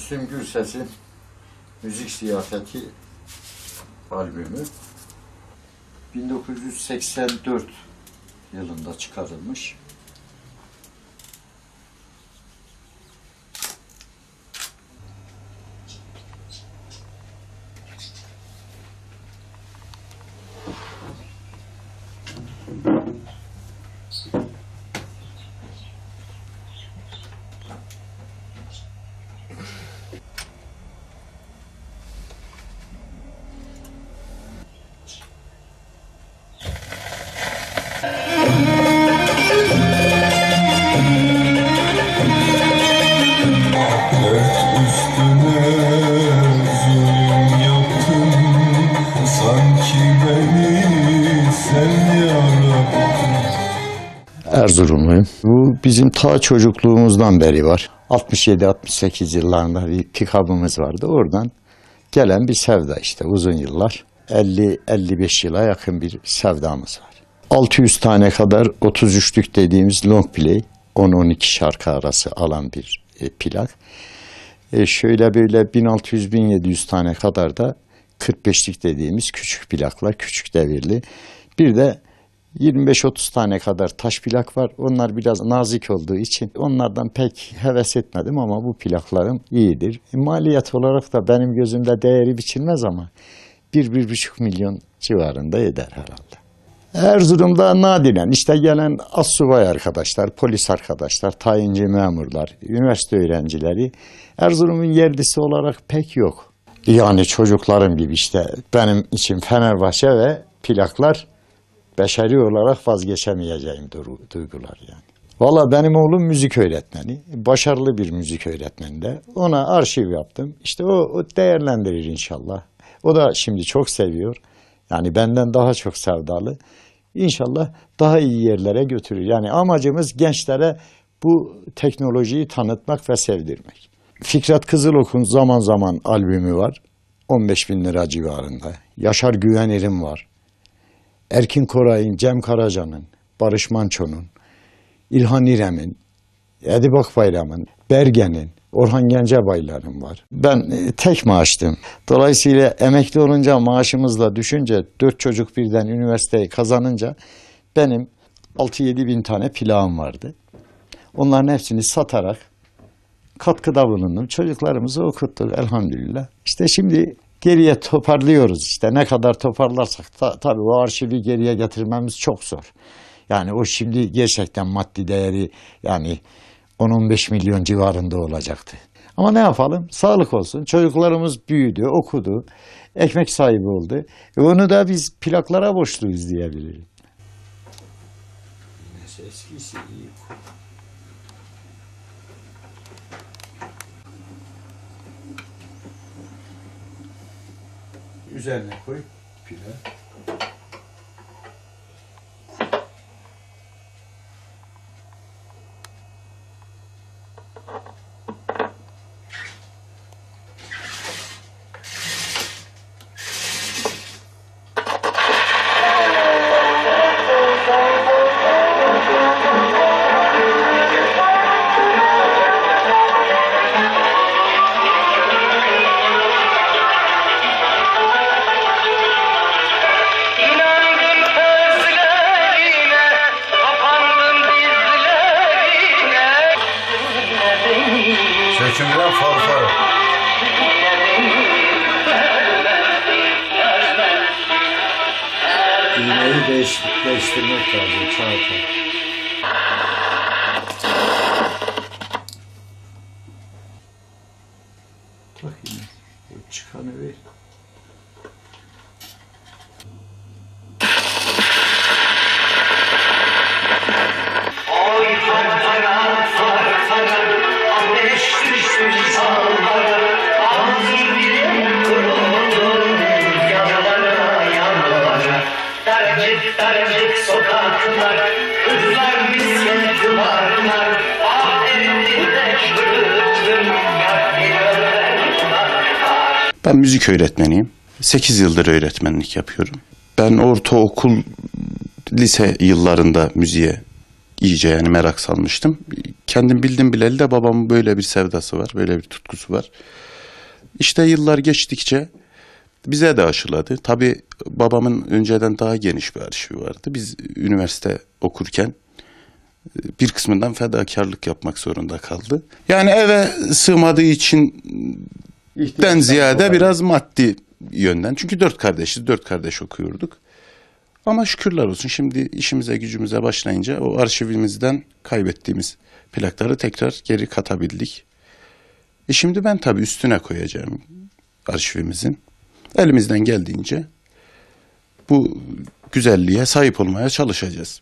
Müslüm Gürses'in Müzik Siyaseti albümü 1984 yılında çıkarılmış. Erzurumluyum. Bu bizim ta çocukluğumuzdan beri var. 67-68 yıllarında bir pikabımız vardı. Oradan gelen bir sevda işte uzun yıllar. 50-55 yıla yakın bir sevdamız var. 600 tane kadar 33'lük dediğimiz long play 10-12 şarkı arası alan bir e, plak. E, şöyle böyle 1600-1700 tane kadar da 45'lik dediğimiz küçük plaklar, küçük devirli. Bir de 25-30 tane kadar taş plak var. Onlar biraz nazik olduğu için onlardan pek heves etmedim ama bu plaklarım iyidir. E, maliyet olarak da benim gözümde değeri biçilmez ama 1-1,5 milyon civarında eder herhalde. Erzurum'da nadiren işte gelen assubay arkadaşlar, polis arkadaşlar, tayinci memurlar, üniversite öğrencileri Erzurum'un yerlisi olarak pek yok. Yani çocuklarım gibi işte benim için Fenerbahçe ve plaklar beşeri olarak vazgeçemeyeceğim du- duygular yani. Valla benim oğlum müzik öğretmeni. Başarılı bir müzik öğretmeni de. Ona arşiv yaptım. İşte o, o değerlendirir inşallah. O da şimdi çok seviyor. Yani benden daha çok sevdalı. İnşallah daha iyi yerlere götürür. Yani amacımız gençlere bu teknolojiyi tanıtmak ve sevdirmek. Fikret Kızılok'un zaman zaman albümü var. 15 bin lira civarında. Yaşar Güvener'in var. Erkin Koray'ın, Cem Karaca'nın, Barış Manço'nun, İlhan İrem'in, Edip Akbayram'ın, Bergen'in, Orhan Gencebaylar'ın var. Ben e, tek maaştım. Dolayısıyla emekli olunca maaşımızla düşünce dört çocuk birden üniversiteyi kazanınca benim 6-7 bin tane plağım vardı. Onların hepsini satarak katkıda bulundum. Çocuklarımızı okuttuk elhamdülillah. İşte şimdi geriye toparlıyoruz işte ne kadar toparlarsak ta, tabii o arşivi geriye getirmemiz çok zor. Yani o şimdi gerçekten maddi değeri yani 10-15 milyon civarında olacaktı. Ama ne yapalım? Sağlık olsun. Çocuklarımız büyüdü, okudu, ekmek sahibi oldu. E onu da biz plaklara borçluyuz diyebilirim. Eskisi iyi. Üzerine koy pile. İğneyi değiş, değiştirmek lazım kağıta. Bak yine. Çıkanı ver. Ben müzik öğretmeniyim. 8 yıldır öğretmenlik yapıyorum. Ben ortaokul, lise yıllarında müziğe iyice yani merak salmıştım. kendim bildim bileli de babamın böyle bir sevdası var, böyle bir tutkusu var. İşte yıllar geçtikçe bize de aşıladı. Tabii babamın önceden daha geniş bir arşivi vardı. Biz üniversite okurken e, bir kısmından fedakarlık yapmak zorunda kaldı. Yani eve sığmadığı için den ziyade biraz maddi yönden. Çünkü dört kardeşiz, dört kardeş okuyorduk. Ama şükürler olsun şimdi işimize gücümüze başlayınca o arşivimizden kaybettiğimiz plakları tekrar geri katabildik. E şimdi ben tabii üstüne koyacağım arşivimizin. Elimizden geldiğince bu güzelliğe sahip olmaya çalışacağız.